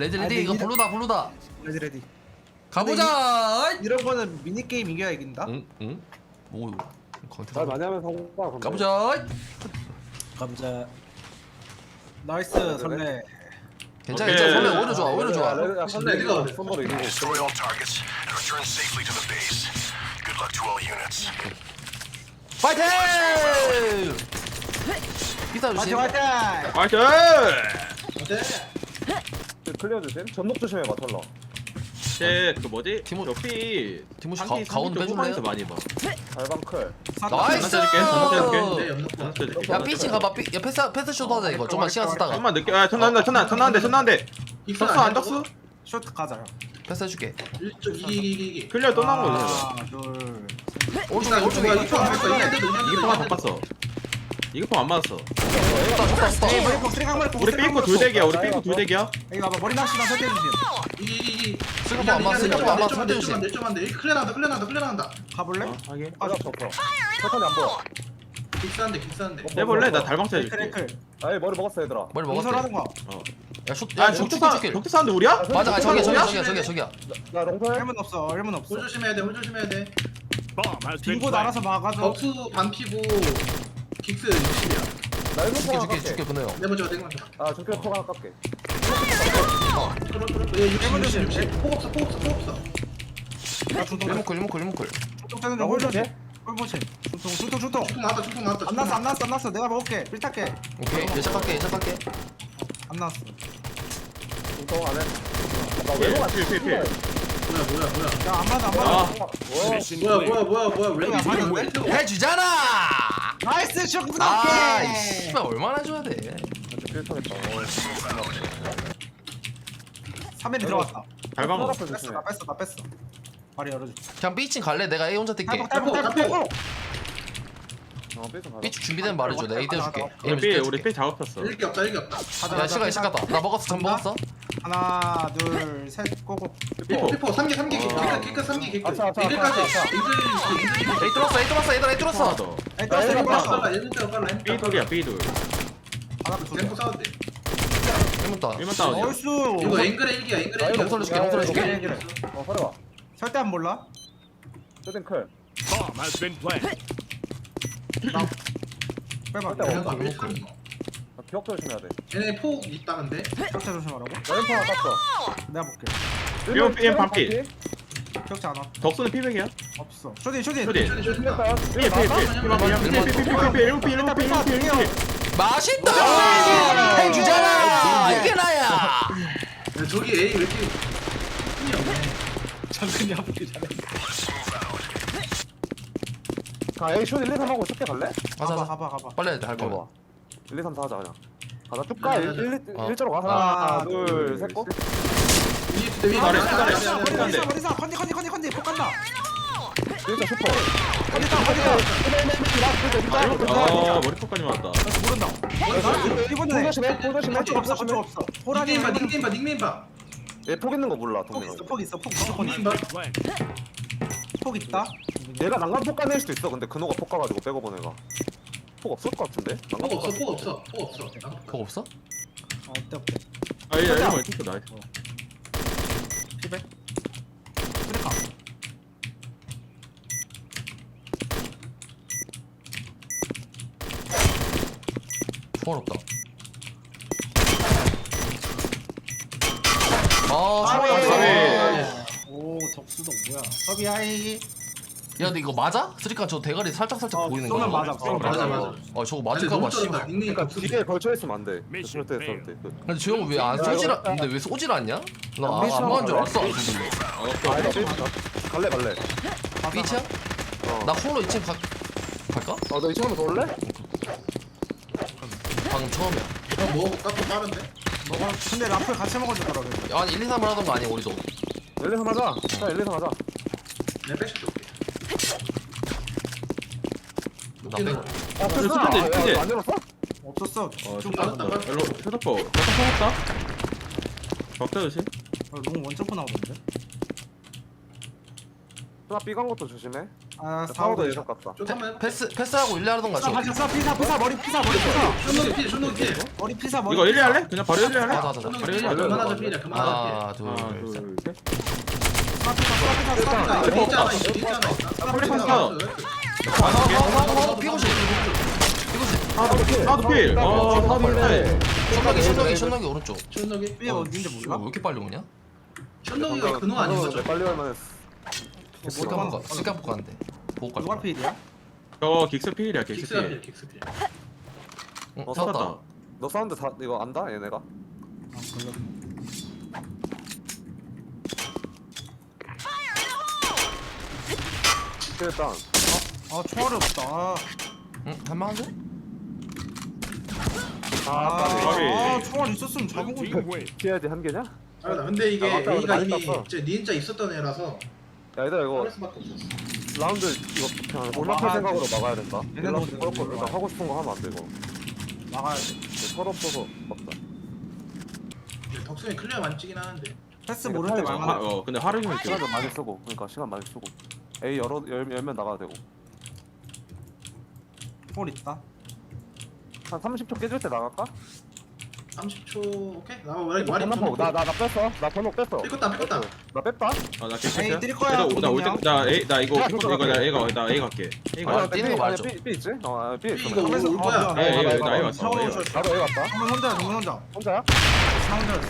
아, 레디 근데 이거 이런- 블루다 블루다 레디 레디. 가보자 이런 거는 미니 게임 이겨야 이긴다. 응? 응? 뭐 컨텐츠 잘 많이 하면 성공. 가보자 감자. 나이스 설레. 괜찮아 오케이. 괜찮아 설레 오히려 좋아 오히려 좋아 선배가 선보로 이기고. Destroy all targets and return safely to the base. Good luck to all units. 파이팅! 기사 조심 화이팅 화이팅. 파이팅! 클리어 주심. 전목 조심해 봐 털러. 쟤그 뭐지? 티모- 저피 티모시 상기 가- 가운 상기 쪽 빼줄래요? 많이 봐. 달방 클. 나이스! 전화 전화 야 삐치 가봐 삐, 야 패스 패스 쇼트 하자 이거 좀만 시간 쓰다가 좀만 늦게 아 전화 한대 전화 한대 덕수 안 덕수? 쇼트 가자. 형. 패스 해줄게 클리어 또 나온 거지 하나 둘. 오른쪽에 오른쪽에 이기포만 바꿨어 이기포 안 맞았어 에이 머리 폭 쓰리 강머리 폭. 우리 삐고 둘대기야 우리 삐고 둘대기야 여기 봐봐 머리 낚시랑 설대 주심. 슬퍼 안 슬퍼 안 맞았어 설대 조심 클리어 나온다 클리어 나온다 클리어 나온다 가볼래? 어 하게 가자 덮어. 패턴이 안 보여. 킥스한데 킥스한데 해볼래? 나 달방 크레 쳐줄게 크레. 아이 머리 먹었어 얘들아. 머리 이설 하는 먹었대 거. 야쇼 야야 죽, 덕투사 죽길 덕투사인데 우리야? 맞아 아, 저기야 저기야 저기야 저기야? 저기야 저기야 나 롱털. 일문 없어. 일문 없어. 홀 조심해야 돼홀 조심해야 돼 빙고 날아서 막아줘. 덕수 반피고 킥스 60이야 나 일문 죽게 포 죽게 깎게. 죽게 그네요 네 번째가 땡간다 아 중계 포 하나 깎게. 그럼 그럼 얘 60, 일본 60, 조심. 60폭 없어 폭 없어 폭 없어 나 중통. 리모클 리모클 리모클 중통 떼는 중 홀조심. 홀보심. 중통 중통 중통. 나왔다 축통 나왔다 안 났어 안 났어 안 났어. 내가 먹을게. 빌탁게. 오케이 예측할게 예측할게 안 났어. 중통 안에. 나 필, 외국 안 필, 필, 필. 뭐야 뭐야 뭐야 야안 맞아 안 맞아. 아 뭐야 뭐야 뭐야 뭐야 왜 야, 이렇게 맞았네? 해주잖아 나이스 쇼크 아이. 게 씨발 얼마나 줘야 돼? 필통했다. 3일이 들어갔다. 달방 앞에 뺐어 조심해. 나 뺐어 나 뺐어. 발이 열어줘. 그냥 삐친 갈래? 내가 A 혼자 뛸게. 탈복. 어 가자. 준비되면 말해줘. 내가 A 떼줄게. 우리 삐 우리 삐 작업했어 일기 없다 일기 없다 야 시간 있을 것 같다 나 먹었어. 전 먹었어 하나 둘셋 고고. 피포. 피포 삼기, 삼기, 킥크, 삼기, 킥크. 이들까지. 미들 미들. 에이 뚫었어 에이 뚫었어 얘들아 에이 뚫었어 일단 얘들 따로 아. 빨라 얘들 따로 빨라 B 돌이야 B 돌 하나 엠포 싸운대 일문다 1만 따. 수 이거 앵글 기야 앵글 기야 이거 없어졌어. 야, 야, 야, 야, 어 서려 와 절대 안 몰라? 쇼딩 클. Bomb 빼봐. 아, 기억 조심해야 돼. 얘네 폭 있다 근데 격차 조심하라고? 왼팔 아깝어. 아, 내가 볼게 일번 삐엔 반피. 격차 안 와. 덕수는 피백이야. 없어 쇼딘 쇼딘 쇼딘. 쇼딘 조심해 뺐다. 삐에 삐에 삐에. 일곱 삐 일곱 삐 일곱 삐. 맛있다! 행 주잖아! 아, 이게 나야! 야, 저기 A 왜 이렇게 힘이 없네 잠깐이 아프게 잘해 자, A 쇼 1, 2, 3 하고 쉽게 갈래? 가봐, 가봐, 가봐 빨리 해야 돼, 할거 봐. 거야 1, 2, 3, 4 하자 그냥. 가자 쭉 가. 1, 1, 어. 1자로 가. 하나, 하나, 둘, 셋, 고. 위 위, 아래, 아래, 아래, 아래, 아래, 아래, 아래. 머리사 머리 사 컨디 컨디 컨디 컨디 폭 간다. 1자 슈퍼. 컨디 땅 컨디 땅. 아 머리폭까지 맞았다 모른다. 이번에 조심해, 조심해. 건축 없어 건축 없어. 호랑이 닉네임 봐 닉네임 봐 닉네임 봐 얘폭 있는 거 몰라, 폭 동네. 있어 폭 있어 폭 무조건 닉네임 있어. 봐 폭 있다. 내가 난간 폭 가낼 수도 있어. 근데 근호가 폭 가가지고 빼고 보내가. 폭 없을 것 같은데? 폭폭 없어 폭 없어 폭 없어 그거 없어? 어, 없대 없대. 아이 이거 왜 튀겨 나이스 피백. 쓰레카. 총알 없다 아 총알 없어 아, 오 덕수도 뭐야? 서비 하이. 야 근데 이거 맞아? 쓰리카 저 대가리 살짝 살짝 어, 보이는 쏘면 거 맞아, 쏘면 맞아 맞아 어 저거 맞을까 봐 씨발 그러니까. 뒤에 걸쳐 있으면 안 돼. 그럴 때, 그럴 때. 그. 근데 저 형은 왜안 쏘질 않 근데 왜 쏘질 않냐? 나안 맞은 줄 알았어 아, 이거 삐 갈래, 갈래. 삐치야? 어. 나 홀로 2층 가, 갈까? 어, 너 2층 한번 더 올래? 방금 처음이야 어, 먹어볼까? 또 빠른데? 먹어. 근데 라플 같이 먹어주더라고. 야, 아니 1, 2, 3을 하던 거 아니야 우리도 1, 2, 3 하자. 자, 1, 2, 3 하자. 내가 백샷 줄게 남대 없었어. 아, 야, 스피드. 안 열었어? 없었어. 좀 나갔다. 가. 일로 셔터포 셔터 다 적대 조심 아, 너무 원점프 나오던데. 나 삐간 것도 조심해. 아, 사오도 예상 같다. 패스 패스하고 일리 하던가 저. 피사 피사 피사 머리 피사 머리 피사. 쇼노 피 쇼노 피. 머리 피사 머리. 이거 일리 할래? 그냥 바로 일리 할래? 아, 맞아. 바로 일리 할래? 그만하자 피자 그만하자 하나 둘 셋. 피사 피사 피사 피사. 피사 피사 피사. 하나도 필 하나도 필 어, 하나도 필 천막이 천막이 천막이 오른쪽. 쇼노기 삐 어딘지 이거 왜 몰라? 이렇게 빨리 오냐? 쇼노기가 근호 아닌 거죠? 빨리 할만 했어 스카포가 스카포가 한데. 보고 갈 누가 필이야? 저 긱스 필이야 긱스 필. 필 킥스 필. 응 어, 찾았다. 찾았다. 너 사운드 다 이거 안다 얘네가? 아 걸려 일단. 아 총알이 없다. 아, 응? 할만한데? 아 아, 까비 아 총알 있었으면 잡은 건데 피해야지 한 개냐? 아 근데 이게 아, 맞다, A가 많이 이미 땄어. 저 니은자 있었던 애라서 야 얘들아 이거 할 수밖에 없었어. 라운드 이거 그냥 막아야? 생각으로 돼. 막아야 된다. 얘네도 거 일단. 하고 싶은 거 하면 안 되고 나가야 돼. 서로 없어서 막자. 근데 덕sun이 클리어 많이 찍긴 하는데. 패스 이거 모를 때 타이밍. 말만 하, 어 근데 하루 종일 시간 찍어 좀 많이 쓰고. 그러니까 시간 많이 쓰고. A 열어 열, 열면 나가야 되고. 볼 있다 한 30초 깨질 때 나갈까? 30초 오케이 나 머리 번호 나나 나 뺐어 나 번호 뺐어 삐끗다 삐끗다 나 뺐다 아나 에이, 뛸 거야, 동민이야. 나올때나 A 나 이거 야, 이거 나 갈게. A 가 나 A 갈게 A 아, 가 뛰는 거 말죠. B, B 있지? 어 B 있어 이거 올 거야 예, 예, 나 A 나 왔어 A 왔어 나도 A 왔다 정문 혼자야 정문 혼자 혼자야? 상훈자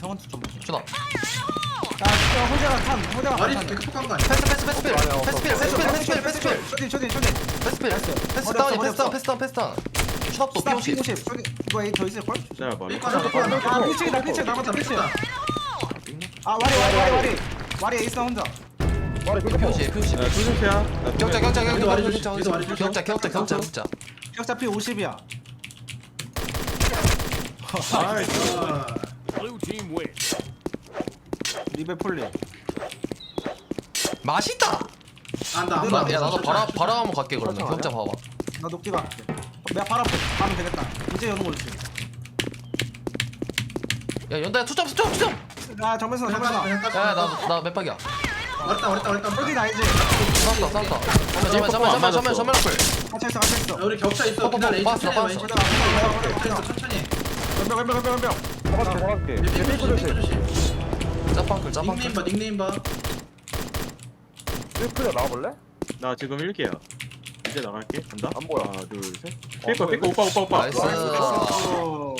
상훈 좀 보자 주다 야 진짜 호재가 탄 호재가 머리 탄 개급한 거 아니야? 패스 패스 패스 필 패스 필 패스 필. 패스 필 패스 필 쇼딘 쇼딘 쇼딘 패스 필 패스 다운이 패스 다운 패스 다운 패스 다운 P50 쇼딘 이거 A 더 있을걸? 기다려봐. 삐끗 하나 삐끗 하나 아 피치기다 피치 남았다 피치 삐끗다 아 와리 와리 와리 와리. 와리 에이스 혼자. 머리 이거 피오시 피오시 야 둘셋이야 격자 격자 격자 격자. 격자 격자 격자 격자. 격자 P50이야. 아이씨 아, 리베 폴리 맛있다! 안다 야 나도 바라 바라 한번 갈게 그러면. 격자 봐봐. 나 녹디 갈게 내가 바로 앞에 가면 되겠다 이제 여는 거지 야 연다야 투점 투점 투점 야 정면서 그냥 정면서 그냥 야나나 몇박이야 왔다 왔다 왔다 쇼딘 왔다 알지? 싸웠다 싸웠다 잠깐만 잠깐만 잠깐만 잠깐만 잠깐만 앞을 갇혀있어 갇혀있어 야, 우리 격차 있어 뽀뽀, 기다려 뽀뽀, 천천히 빠졌어, 해봐, 빠졌어. 천천히 천천히 왼벽 왼벽 왼벽 왼벽 잡아줄게 잡아줄게 삐끗 조심 삐끗 조심 짜빵클 짜빵클 닉네임 봐 닉네임 봐 삐끗 나와볼래? 나 지금 1개야 이제 나갈게. 간다. 안 보여. 하나 둘 셋. 삐꺼 삐꺼 오빠 오빠 오빠. 나이스. 어,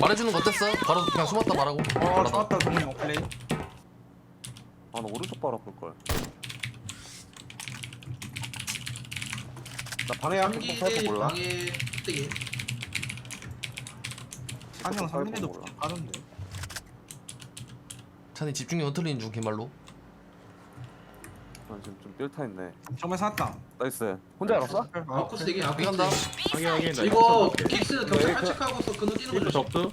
말해주는 거 어땠어? 바로 그냥 숨었다 말하고. 어 말하다. 좋았다 동민 형 플레이. 아 나 오른쪽 바로 볼걸 나 방해 한번 3기 몰라 방해 뜨기 3민에도 몰라. 가는데. 찬이 집중력 흐트리는 중 개말로 난 지금 좀 삘타 있네. 정면 샀다. 나이스. 혼자 알았어? 아쿠스 되게 아쿠스 삐간다. 확인 확인 나 이거 킥스 네, 격차 그- 칼책하고서 근호 뛰는 거 조심.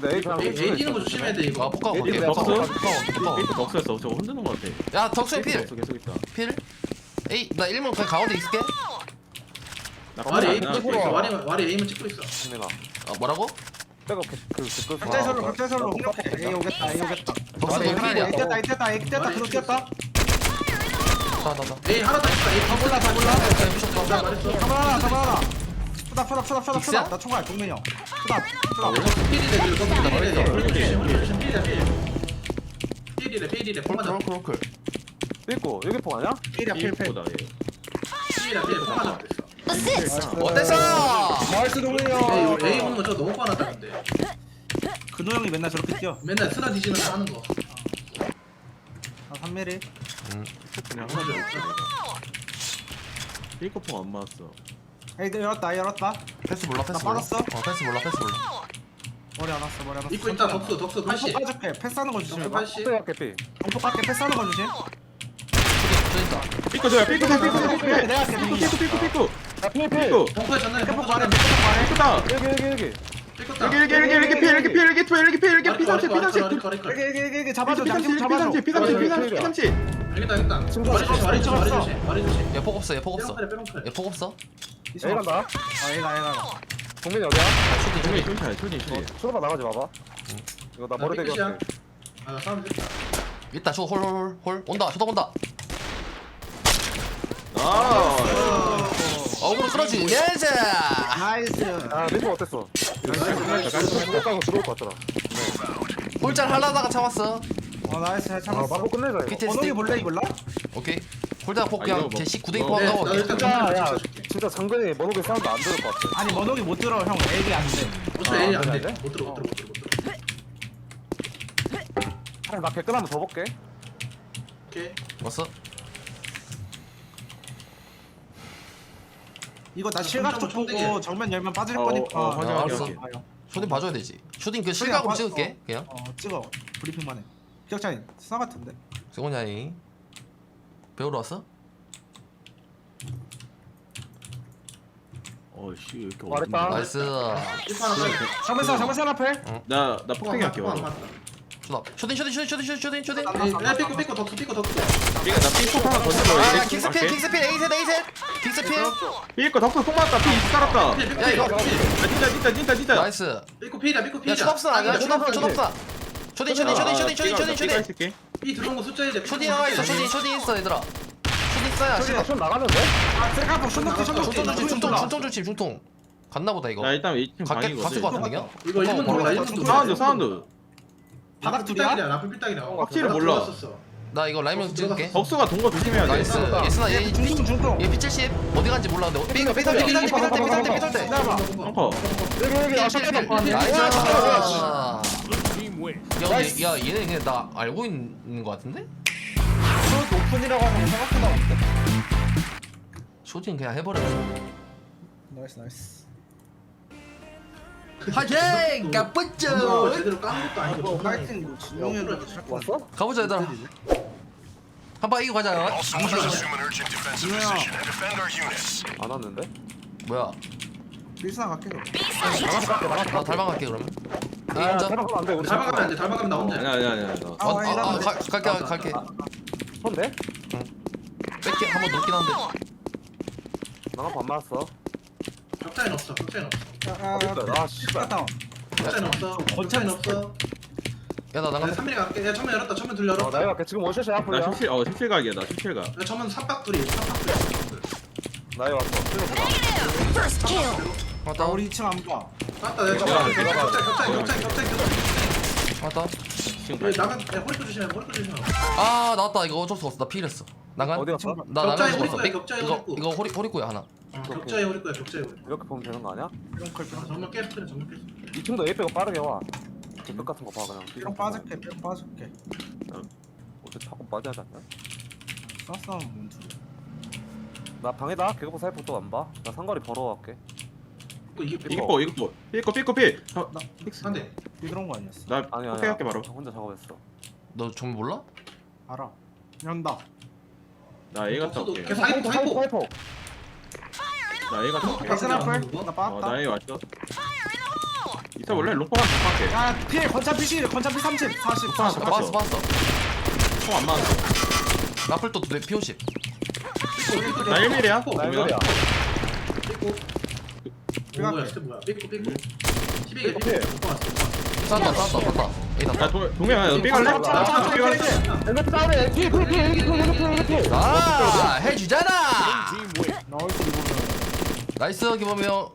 그냥 A A 뛰는 거 조심해야 돼아 이거 포카 얘 볼게 뒷배 포카 덕수? 볼게 포카 볼게 삐꺼 덕수였어. 저거 흔드는 거 같아. 야 덕수의 필! 덕수 계속 있다. 필? 에이 나 1문 그냥 가운데 있을게 나 와리 에임 안 찍고. 있어. 와리 와리 에임을 찍고 있어. 신내가 아 뭐라고? 백업 그 그 그 각자설로 각자설로. 공격해 A 오겠다 A 오겠다. 덕수 너 필이야. 뛰었다 A 뛰었다 A 뛰었다 그로 뛰었다 나나나. 에이 하나 더 있어. 에이 더 몰라 더 몰라. 나 말했어 잡아 하나 잡아 하나 푸다 푸다 푸다 푸다 빅스야? 푸다 나 총알 동민이 형. 푸다 푸다 필이래 또 필이래 필 필이래 필이래 폭 맞아 콜콜 삐고 여기 폭 아니야? 필이야 필필. 삐꺼다 얘. 필이래 필폭 맞아 그랬어 어땠어? 나이스 동민이 에이 형 이거 에이 오는 거 저거 너무 뻔하다 근데. 근호 형이 맨날 저렇게 뛰어. 맨날 쓰나 뒤지면서 하는 거. 아 3mm 그냥 하나 더 삐꺼 안 맞았어. A 열었다 열었다. 패스 몰라 패스 나 몰라. 빠졌어? 어 패스 몰라 패스 몰라. 머리 안 왔어 머리 안 왔어. 입고 있다 덕수 덕수 80 공포 빠질게. 패스하는 거 덕수 80 삐약 개피 공포 깎게. 패스하는 거 조심. 삐꺼 저야 삐꺼 삐꺼 삐꺼 삐꺼 내가 할게 동민이 형 삐꺼 삐꺼 야 필필. 삐꺼 벙커에 전날에 삐끗 벙커 말해 삐끗 말해. 삐꺼다. 여기 여기 여기 여기 여기 여기 여기 피 여기 피 여기 피 여기 피 여기 피 여기 피30 피30 여기 여기 여기 여기 잡아줘 피30 양심 잡아줘 피30 피30 피30 알겠다 알겠다 친구 머리 조심 머리 조심 머리 조심 얘폭 없어 얘폭 없어 얘폭 없어 A 간다 아 얘가 얘가 동민이 어디야? 조용히 조용히 조용히 어, 수로바 나가지 마봐 이거 나 머리 대기 할게 아나 싸움 됐다 있다 저홀홀홀 온다 저다 온다 아 어그로 끌어지. 예스 나이스. 아 리포 어땠어? 깔끔했다 깔고 들어올 것 같더라. 홀잘 하려다가 참았어. 어 나이스 잘 아 참았어. 바로 끝내자 이거. 번호기 스틱. 볼래 이걸라? 오케이. 홀잘 폭 아, 그냥 이거 뭐- 제시 구댕이 뭐- 네, 포함하고 나도 일단 진짜 정면을 야. 진짜 장근이 번호기 사운드 안 들을 것 같아. 아니 번호기 못 들어 형. 에이 안돼. 어차피 아, A이 안 돼. 안못 들어 못 들어 못 들어 못 들어. 나 개끈 한번 더 볼게. 오케이. 왔어 이거 나 실각 쪽좀 보고. 정면 열면 빠질 어, 거니까. 어, 알았어. 확인. 쇼딩 봐줘야 되지. 쇼딩 그 실각으로 봐- 찍을게 어. 그냥. 어 찍어. 브리핑만 해. 기억자인 수나 같은데. 승원이 배우러 왔어? 어씨 왜 이렇게. 어렵냐. 나이스. 일파 하나 빨리. 정면 사 정면 사 앞에. 나나 폭행이 할게 안 쇼딩 쇼딩 쇼딩 쇼딩 쇼딩 쇼딩 네, 야 삐꾸 삐꾸 덕수 삐꾸 덕수. 삐가 나 삐폭 하나 던져줘 아 킹스필 킹스필 A셋 A셋. 킹스필 삐거 덕후 폭 맞다. 삐 깔았다. 야, 이거- 필. 아 진짜 진짜 진짜 진짜. 나이스. 삐꾸 필이야 삐꾸 필이야. 야 쇼답스 아니야 쇼답 쇼답사 쇼딩 쇼딩 쇼딩 쇼딩 쇼딩 쇼딩 쇼딩 쇼딩 삐 들어온 거 숫자에 돼. 쇼딩 나와 있어 쇼딩 쇼딩 있어 얘들아. 쇼딩 있어야 씨발 손 나가는데? 아 쓰레기포 쇼노키 쇼노키 중통 조심 중통 중통 조심 중통. 갔나 보다 이거. 나 일단 2층 갔겠 방이거든 갔을 것 같은데 그냥 이거 1분 돌아 1분 돌아. 사운드 사운드 바닥 둘이야? 라플 삐딱이야. 확실히 몰라. 나 이거 라이명 찍을게. 덕수가 동거 조심해야 돼. 나이스. 예스나 얘 중통 중통 얘 P70 어디 간지 몰라 근데. 삐 삐설 때 삐설 때 삐설 때 기다려봐 펑퍼 아 나이스. 야, 얘- 야 얘네 그냥 나 알고 있는 거 같은데? 숏 오픈이라고 하면 생각보다 없대 쇼진 그냥 해버려 나이스 나이스 화이팅! 저 까뿌쭈! 제대로 까는 것도 아니고. 파이팅 뭐 진동현으로 왔어? 가보자 얘들아 한방 이기고 가자 All soldiers assume an urgent defensive position and defend our units. 안 왔는데? 뭐야 밀스나 갈게 그럼 나 달방 갈게 그러면 A 아 혼자? 대박 안돼 우리 달방가면 안 돼. 달방가면 나 혼자. 아니야 아니야 아니야 너 아, 어, 아. 아, 가, 갈게 갈게 손대? 뺄게 한번 놓긴 한데 나가 반 맞았어 격자인 없어. 격자인 없어. 아 아 씨발 다운 격자인 없어. 격자인 없어. 야나 야, 나가 3mm 갈게. 야, 천면 열었다. 천면 둘어 열었다. 나이 갈게 지금 원샷이야 나 풀려 실실 어 실실각이야 나 실실각 야, 천면 삽박 둘이. 삽박 둘이. 나이 왔어 맞다 나 우리 2층 안 봐 맞다. 내가 격자인 격자인 격자인 격자인 격자인 격자인. 맞다 지금 나간. 야, 허리도 조심해. 허리도 조심해. 아 나왔다 이거 어쩔 수 없어 나 피했어 나간? 어디 갔어? 나 호리꼬야, 격자에 이거. 이거 호리 호리꼬야 하나 어, 격자에 허리꼬야. 격자에 허리. 이렇게 보면 되는 거 아니야? 아, 정말 깨. 그래, 정말 깨. 2층도 A 빼고 빠르게 와 뒷끝 같은 거 봐 그냥 삐롱 빠질게 삐롱 빠질게 어째 자꾸 빠져야 않냐? 쐈어 뭔 소리야 나 방에다 개그포 사이프 또안봐 나 상거리 벌어갈게 이거 이게 이거 뽀 이거 뽀 삐거 삐거 삐나 한 대. 삐그런 거 아니었어 아니야 폭행할게 바로 혼자 작업했어 너 정말 몰라? 알아 연다 나 A 갔다 올게 계속 사이포 사이포. 나이가 박스나 나 빠았다. A 왔어 이사 원래 로퍼만 잡할게 야, 필 건참 피시 건참 피 30, 40, 아, 40. 맞았어 맞았어 총안 맞았어 나풀 또두대 피오십 나 1mm야? 나이거야 뭐야 진짜 뭐야 삐꾸 삐꾸 12개 삐꾸 못 봤어 쌌다 쌌다 쌌다 에이다 야 도- 동현아 너 B 갈래? 나 B 갈래? 이거 싸우네. 필, 필, 필, 여기 필, 여기 필, 여기 필. 아 해주잖아 나올 수 있고. 나이스 기범이 형.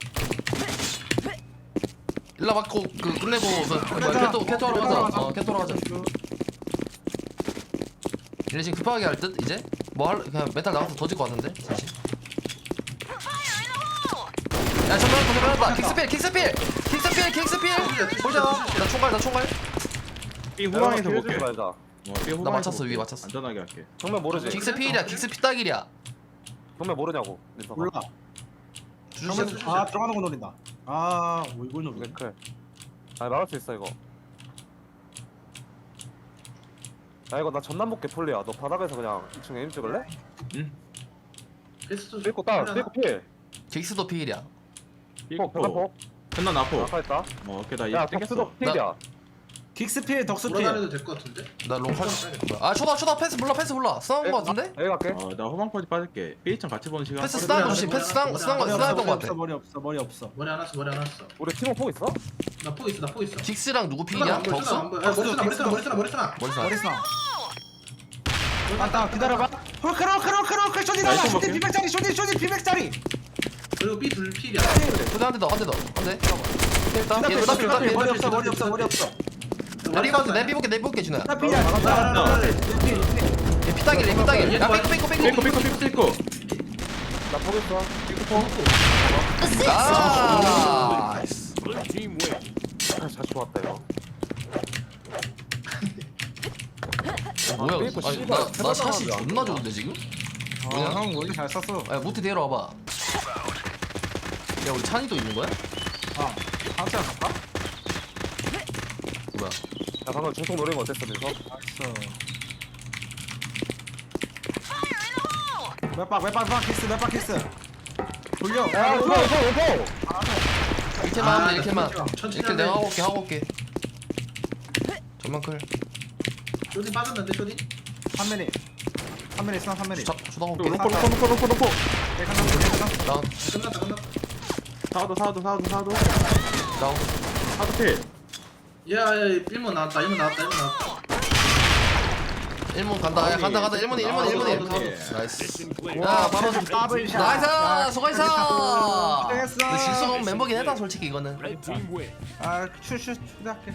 일라 맞고 그 끝내고 그 뭐야. 캐토 캐토하러 가자. 어 캐토하러 가자 얘네 지금 급하게 할 듯 이제? 뭐 할 그냥 멘탈 나가서 더 질 것 같은데 사실. 야 전멸 전멸 한다 킥스필 킥스필! 킥스필 킥스필! 보자. 나 총갈 나 총갈 B 후방에서 야, 볼게. 말자. 후방에서 맞췄어. 위에 맞췄어. 안전하게 할게. 정말 모르지? 킥스필이야 킥스필 딱일이야. 정말 모르냐고 민서가 몰라 주시 아 들어가는 거 노린다. 아뭐 이걸 노리네. 이게 클 아니 막을 수 있어 이거. 야 이거 나 전남 볼게 폴리야. 너 바닥에서 그냥 2층 에임 찍을래? 좀. 삐고 다운 삐고 필. 킥스도 필이야. 폭, 벽폭 끝나 나포? 아까 했다. 어 오케이 나 야 이거 덕수도 땡겼어 필이야 킥스 피해 덕스 피해 돌아다녀도 될 것 같은데? 나롱팔아 쇼다 쇼다 패스 몰라 패스 몰라 싸운 거 같은데? 여기 갈게 어나 후방까지 빠질게 B층 같이 보는 시간 패스 머리 싸운 거안 조심 패스 싸운 안거 머리 싸웠던 거 없어 같아 머리 없어 머리 없어 머리 안 왔어, 머리 안 왔어. 우리 팀원 폭 있어? 나 포 있어, 나 포 있어. 킥스랑 누구 쓰나 필이야? 쓰나. 야, 머리 쓰나, 머리 쓰나, 머리 쓰나, 머리 쓰나. 머리 쏴 맞다 기다려봐 홀클 홀클 홀클 홀클 쇼디 나와 나이스 쇼디. 비백짜리 쇼디 쇼디 비백짜리 그리고 B 둘 필이야 쇼디 한대 더, 한대 더. 한 대. 일단 얘 쇼다 필, 머리. 없어 머리 없어 머리 없어 내비 볼게, 내비 볼게, 내비 볼게 준호야. 나얘 피따길, 얘 피따길. 야 삐꾸 삐꾸 삐꾸 삐꾸. 삐꾸 삐꾸 삐꾸 나 포기했어 아. 나이스. 아, 잘 좋았다 이거 어, 뭐야? 삐꾸 아니, 나, 나 샷이 존나 좋은데 지금? 뭐냐? 형 원래 잘 썼어 아, 모트 데려 와봐. 야, 우리 찬이도 있는 거야? 아 하우스 갈까? 야 방금 중통 노린 거 어땠어 민서? 알았어 몇박 몇박 몇박 키스 몇박 키스 돌려 야 오퍼 오퍼 오퍼 이렇게만 아, 하면 돼, 이렇게만. 천천히 이렇게. 내가 하고 올게, 하고 올게. 전만 클. 쇼딘 빠졌는데 쇼딘? 3mm 3mm 스나 3mm 주다, 주다 올게. 로퍼 로퍼 로퍼 로퍼 로퍼 내가 다운, 끝났다 끝났다 사도 사도 사도 사도 다운. 사도 필 야야 1문 나왔다 1문 나왔다 1문 나왔다 1문 간다, 야, 간다, 간다. 1문이, 1문이, 1문이. 나이스. 야, 바로. 더블샷 나이스! 수고했어! 고생했어. 근데 실수 멤버긴 했다, 솔직히 이거는. 아 슈슈 초대할게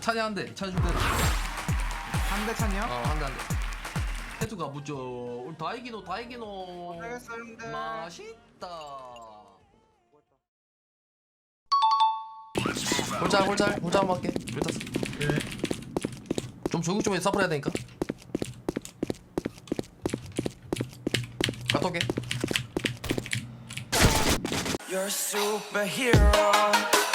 찬이 한 대, 찬이 준대. 한대 찬이요? 어, 한 대, 한 대. 해투가 무죠. 우리 다 이기노, 다 이기노. 고생했어 형들 맛있다. 홀짝, 홀짝, 홀짝 한번 할게. 일단 오케이 좀 조용 좀 해서 서플 해야 되니까. 갔다 올게. You're a superhero.